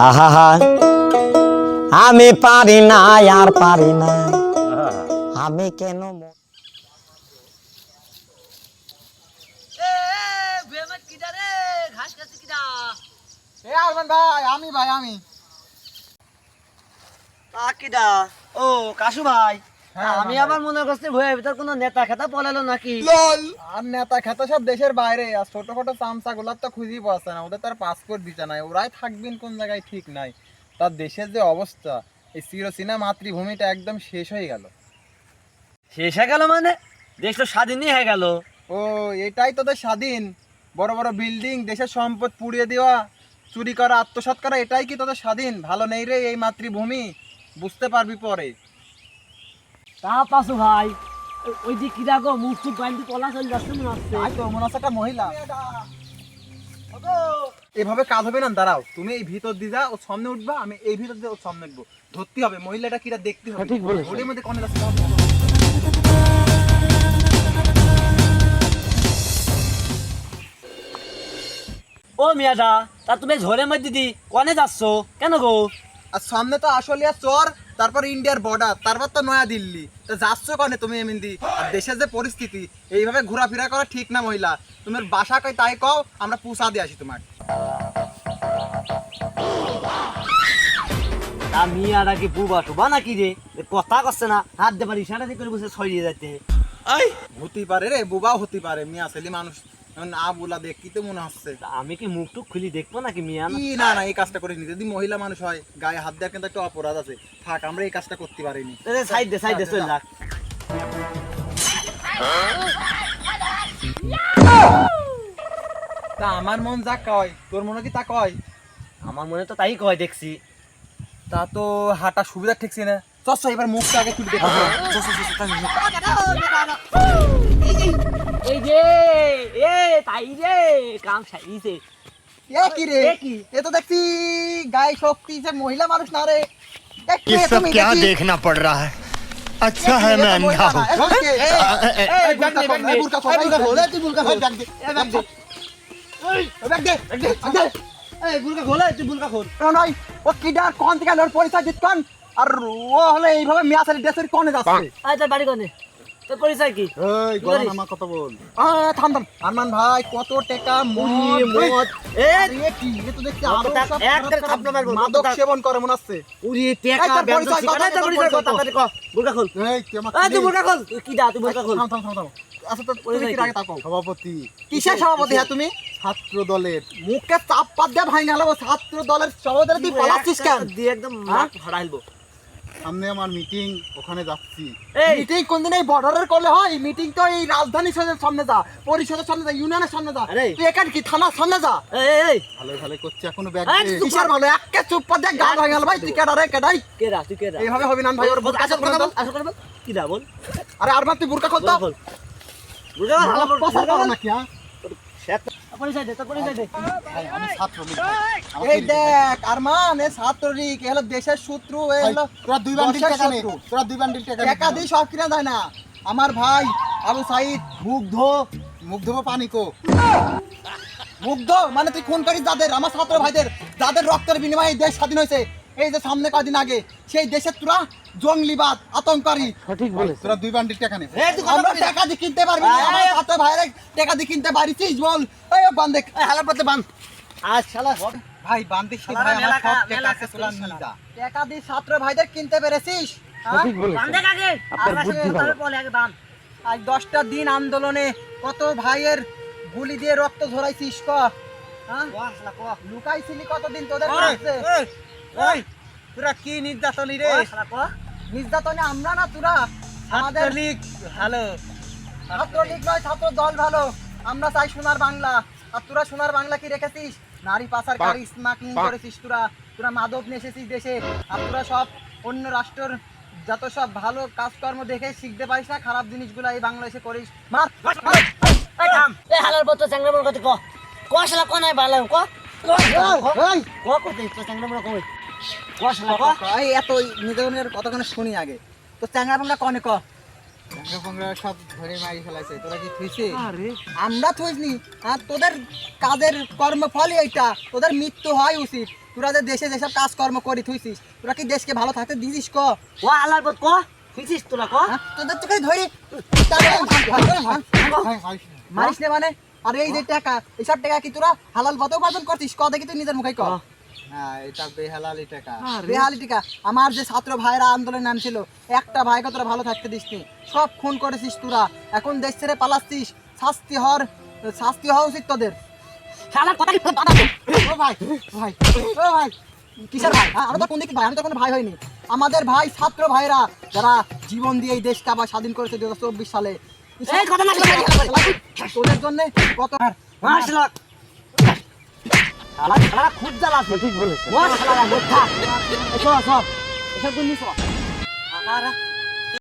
আহা আমি পারি না আর পারি না। আমি কেন ম- এ ভাই আমি ভাই আমি। ও কাশু ভাই। আমি আবার মনে করছি ভয়ের ভিতর কোনো নেতা খেতা পলালো নাকি? আর নেতা খেতা সব দেশের বাইরে আর ছোট ছোট চামচা গুলার তো খুঁজেই পাচ্ছে না ওদের তার পাসপোর্ট দিতে নাই ওরাই থাকবেন কোন জায়গায় ঠিক নাই। তার দেশের যে অবস্থা এই চিরচীনা মাতৃভূমিটা একদম শেষ হয়ে গেল। শেষ হয়ে গেল মানে? দেশ তো স্বাধীনই হয়ে গেল। ও এটাই তোদের স্বাধীন। বড় বড় বিল্ডিং দেশের সম্পদ পুড়িয়ে দেওয়া চুরি করা আত্মসাৎ করা এটাই কি তোদের স্বাধীন? ভালো নেই রে এই মাতৃভূমি। বুঝতে পারবি পরে। তা পাশু ভাই ওই- যে গো মুখ টুক বাইন্দি পলা চলে যাচ্ছে মনে হচ্ছে। তো মনে হচ্ছে একটা মহিলা। এভাবে কাজ হবে না দাঁড়াও। তুমি এই ভিতর দিয়ে যা ও সামনে উঠবা আমি এই ভিতর দিয়ে ওর সামনে উঠবো। ধরতে হবে মহিলাটা কিরা দেখতে হবে। ঠিক বলেছ। ওর মধ্যে কনে যাচ্ছে ও মিয়াদা তা তুমি ঝড়ের মধ্যে দি কনে যাচ্ছ? কেন গো? আর সামনে তো আসলিয়া চর তারপর ইন্ডিয়ার বর্ডার তারপর তো নয়া দিল্লি তা যাচ্ছ কনে তুমি এমনি আর দেশের যে পরিস্থিতি এইভাবে ঘোরাফেরা করা ঠিক না মহিলা। তোমার বাসা কই তাই কও আমরা পুষা দিয়ে আসি তোমার। তা মিয়াদা কি বুবা টুবা নাকি রে? কথা করছে না হাত দেবার ইশারা দিয়ে করে বসে ছড়িয়ে যাচ্ছে হতে পারে রে বুবাও হতে পারে মিয়া ছেলে মানুষ। না বুলা দেখ কি তো মনে হচ্ছে আমি কি মুখ টুক খুলি দেখব নাকি মিয়া না না না এই কাজটা করিনি যদি মহিলা মানুষ হয় গায়ে হাত দেওয়ার কিন্তু একটা অপরাধ আছে থাক আমরা এই কাজটা করতে পারিনি সাইড দে সাইড দে চল যাক তা আমার মন যা কয় তোর মনে কি তা কয় আমার মনে তো তাই কয় দেখছি তা তো হাঁটা সুবিধা ঠিকছে না চল এবার মুখটা আগে তুলে দেখো এই যে এ তাই রে কাম সাইছে এ কি রে এ কি? এ তো দেখছি গায়ে শক্তি যে মহিলা মানুষ না রে এ কে ये सब তুমি? क्या এ কি? देखना पड़ रहा है अच्छा এ है কি? এ मैं তো মহিলা अंधा না। हूँ এ কে? এ, এ, এ, বুরকা খোল, এ, বুরকা খোল, এই বুরকা খোল, এই তুই বুরকা খোল, ব্যাগ দে, ব্যাগ দে। এই, ব্যাগ দে, ব্যাগ দে, ব্যাগ দে। এই বুলকা খোলা তুই বুলকা খোল ও নয়, ও কিডার কোন থেকে লোর পরিচয় দিত কোন? আর ও হলে এইভাবে মিয়া ছেলে দেশের কোনে যাচ্ছে আয় তোর বাড়ি কোনে তোর পরিচয় কি? এই গলা কথা বল। আ থাম থাম। আরমান ভাই কত টাকা মদ মদ। এ কি? এ তো দেখছি কত আরও টাকা? সব এক দেড় থাপ্পড় মারবো, মাদক সেবন করে মনে হচ্ছে উরি এই ব্যাংক পরিচয় কত, সিগারেট তোর তোর পরিচয় পরিচয় কত কত? তাড়াতাড়ি খোল। এই তুই আমার তুই বুলকা খোল। তুই কি দা তুই বুলকা খোল? থাম থাম থাম থাম। আচ্ছা তো তুমি কি কি? তাকাও সভাপতি। কিসের সভাপতি হ্যাঁ তুমি? ছাত্র দলের মুখে চাপ পাত দিয়ে ভাই গেল ছাত্র দলের সভাপতি তুই পালাচ্ছিস কেন? দিয়ে একদম হ্যাঁ? সামনে আমার মিটিং ওখানে যাচ্ছি। এই। মিটিং কোনদিন এই বর্ডারের করলে হয়? মিটিং তো এই রাজধানী সামনে যা পরিষদের সামনে যা ইউনিয়নের সামনে যা। আরে। তুই এখানে কি থানার সামনে যা? এই ভালো ভালো করছি এখনও ব্যাগ কিসের ভালো একে চুপ পাত দিয়ে গাল ভাঙাল ভাই তুই কেডা রে কেডাই কে দা তুই কে দা এইভাবে হবি না ভাই ওর বুরকা আসল তো। বল আসল করে বল। কি দা বল? আরে আর তুই বুরকা খোল তো। খোল ভালো বল পছন্দ বুলকা করো খোল। নাকি দে তোর পরিচয় দে। ভাই, আমি ছাত্র লীগ ভাই। আমাকে এই দেখ আরমান এ ছাত্রলীগ এ দেশের শত্রু এ তোরা দুই বান্ডিল টাকা নে তোরা দুই বান্ডিল টাকা টাকা দিয়ে সব কিনা যায় না। আমার ভাই আবু সাইদ মুগ্ধ। মুগ্ধ ধোবো পানি কো। মুগ্ধ? মানে তুই খুন করিস যাদের আমার ছাত্র ভাইদের। যাদের রক্তের বিনিময়ে দেশ স্বাধীন হয়েছে। এই যে সামনে কদিন আগে সেই দেশের তোরা জঙ্গলিবাদ আতঙ্কারী সঠিক ভাই, তোরা দুই বান্ডিল টাকা নে। এই তুই কথা আমরা টাকা দিয়ে কিনতে পারবি না। আমার ছাত্র ভাইরা টাকা দিয়ে কিনতে পারিস বল। এই এই হালা পড়তে বান। আজ শালা ভাই বান্ধে শালারা মেলা কা- মেলা কাজ করিস না। টাকা দিয়ে ছাত্র ভাইদের কিনতে পেরেছিস? হ্যাঁ? বান দেখ আগে। আপনার বুদ্ধি ভালো। বলে আগে বান। আজ দশটা দিন আন্দোলনে কত ভাইয়ের গুলি দিয়ে রক্ত ঝরাইছিস ক? হ্যাঁ? লুকাইছিলি কতদিন তোদের কাছে? ওই, তোরা কি নির্যাতনী রে নির্যাতনে আমরা না তোরা আমাদের লীগ ভালো ছাত্র লীগ নয় ছাত্র দল ভালো আমরা চাই সোনার বাংলা আর তোরা সোনার বাংলা কি রেখেছিস নারী পাচার স্মাগলিং করেছিস তোরা তোরা মাদক নিয়ে দেশে আর তোরা সব অন্য রাষ্ট্রের যত সব ভালো কাজকর্ম দেখে শিখতে পারিস না খারাপ জিনিসগুলো এই বাংলাদেশে করিস মার মার, এই থাম এই হালার বত চাংরা বড় কথা ক ক শালা ক নাই ভালো ক ক এই, ক করতে তো চাংরা বড় কই ক শালা ক এই এত নির্যাতনের কতক্ষণ শুনি আগে। তো চ্যাংরা বাংলা কনে ক? সব ধরে মারি ফেলাইছে। তোরা কি থুইছে? আমরা থুইসনি আর তোদের কাজের কর্মফলই এইটা। তোদের মৃত্যু হয় উচিত। তোরা যে দেশে যেসব কাজকর্ম করি থুইছিস তোরা কি দেশকে ভালো থাকতে দিছিস ক? ও ক? তোরা ক? হ্যাঁ? তোদের তোকে ধরি। মারিস নে মানে? আর এই যে টাকা এইসব টাকা কি তোরা হালাল পথে উপার্জন করছিস? ক দেখি তুই নিজের মুখে ক। হ্যাঁ এটা বেহালালি টাকা। বেহালি টিকা। আমার যে ছাত্র ভাইরা আন্দোলন নামছিল একটা ভাইকে তোরা ভালো থাকতে দিসনি? সব খুন করেছিস তোরা। এখন দেশ ছেড়ে পালাচ্ছিস। শাস্তি হওয়ার শাস্তি হওয়া উচিত তোদের। শালার কথা কি বাড়াবো ও ভাই ভাই ও ভাই। কিসের ভাই? আমরা তো কোন দিকে ভাই? আমি তো কোনো ভাই হয়নি আমাদের ভাই ছাত্র ভাইরা যারা জীবন দিয়ে এই দেশটা আবার স্বাধীন করেছে দু হাজার চব্বিশ সালে। এই কথা না তোদের জন্য কত শালা শালা খুব জ্বালাছে ঠিক বলেছে ও শালা এসো এসব আমার